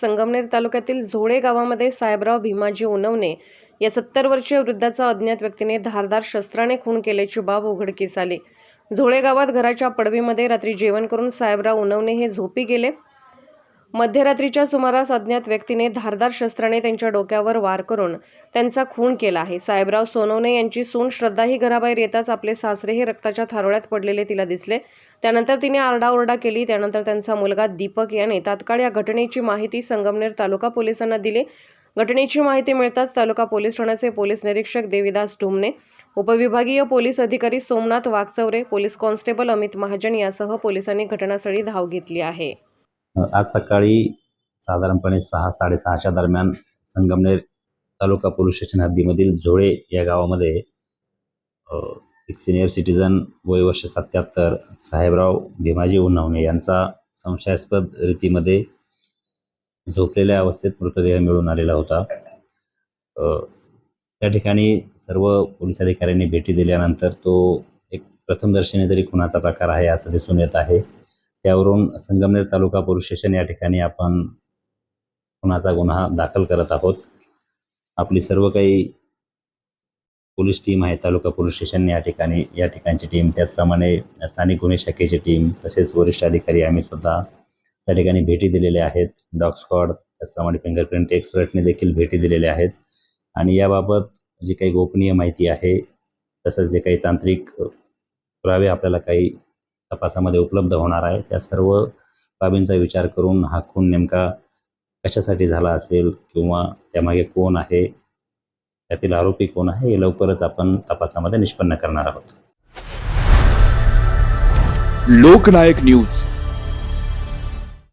संगमनेर तालुक्यातील झोळे गावामध्ये साहेबराव भीमाजी उनवणे या सत्तर वर्षीय वृद्धाचा अज्ञात व्यक्तीने धारदार शस्त्राने खून केल्याची बाब उघडकीस आली. झोळे गावात घराच्या पडवीमध्ये रात्री जेवण करून साहेबराव उनवणे हे झोपी गेले. मध्यरात्रीच्या सुमारास अज्ञात व्यक्तीने धारदार शस्त्राने त्यांच्या डोक्यावर वार करून त्यांचा खून केला आहे. साहेबराव सोनवणे यांची सून श्रद्धाही घराबाहेर येताच आपले सासरे हे रक्ताच्या थारोळ्यात पडलेले तिला दिसले. त्यानंतर तिने आरडाओरडा केली. त्यानंतर त्यांचा मुलगा दीपक याने तात्काळ या घटनेची माहिती संगमनेर तालुका पोलिसांना दिली. घटनेची माहिती मिळताच तालुका पोलीस ठाण्याचे पोलीस निरीक्षक देविदास टुमने उपविभागीय पोलीस अधिकारी सोमनाथ वाघचौरे पोलीस कॉन्स्टेबल अमित महाजन यासह पोलिसांनी घटनास्थळी धाव घेतली आहे. आज सकाळी साधारणपणे सहा साडेसहाच्या दरम्यान संगमनेर तालुका पोलीस स्टेशन हद्दीमधील झोळे या गावामध्ये एक सिनियर सिटीजन वय वर्ष सत्याहत्तर साहेबराव भीमाजी उन्हावणे यांचा संशयास्पद रीतीमध्ये झोपलेल्या अवस्थेत मृतदेह मिळून आलेला होता. त्या ठिकाणी सर्व पोलीस अधिकाऱ्यांनी भेटी दिल्यानंतर तो एक प्रथमदर्शनी तरी खुनाचा प्रकार आहे असं दिसून येत आहे. त्यावरून संगमनेर तालुका पोलीस स्टेशन या ठिकाणी आपण खुनाचा गुन्हा दाखल करत आहोत. आपली सर्व काही पोलीस टीम आहे तालुका पोलीस स्टेशन या ठिकाणी या ठिकाणची टीम. त्याचप्रमाणे स्थानिक गुन्हे शाखेची टीम तसेच वरिष्ठ अधिकारी आम्ही सुद्धा त्या ठिकाणी भेटी दिलेल्या आहेत. डॉग स्क्वॉड त्याचप्रमाणे फिंगरप्रिंट एक्सपर्टने देखील भेटी दिलेल्या आहेत. आणि याबाबत जी काही गोपनीय माहिती आहे तसंच जे काही तांत्रिक पुरावे आपल्याला काही तपासामध्ये उपलब्ध होणार आहे. त्या सर्व बाबींचा विचार करून हा खून नेमका कशासाठी झाला असेल किंवा त्यामागे कोण आहे त्यातील आरोपी कोण आहे हे लवकरच आपण तपासामध्ये निष्पन्न करणार आहोत. लोकनायक न्यूज.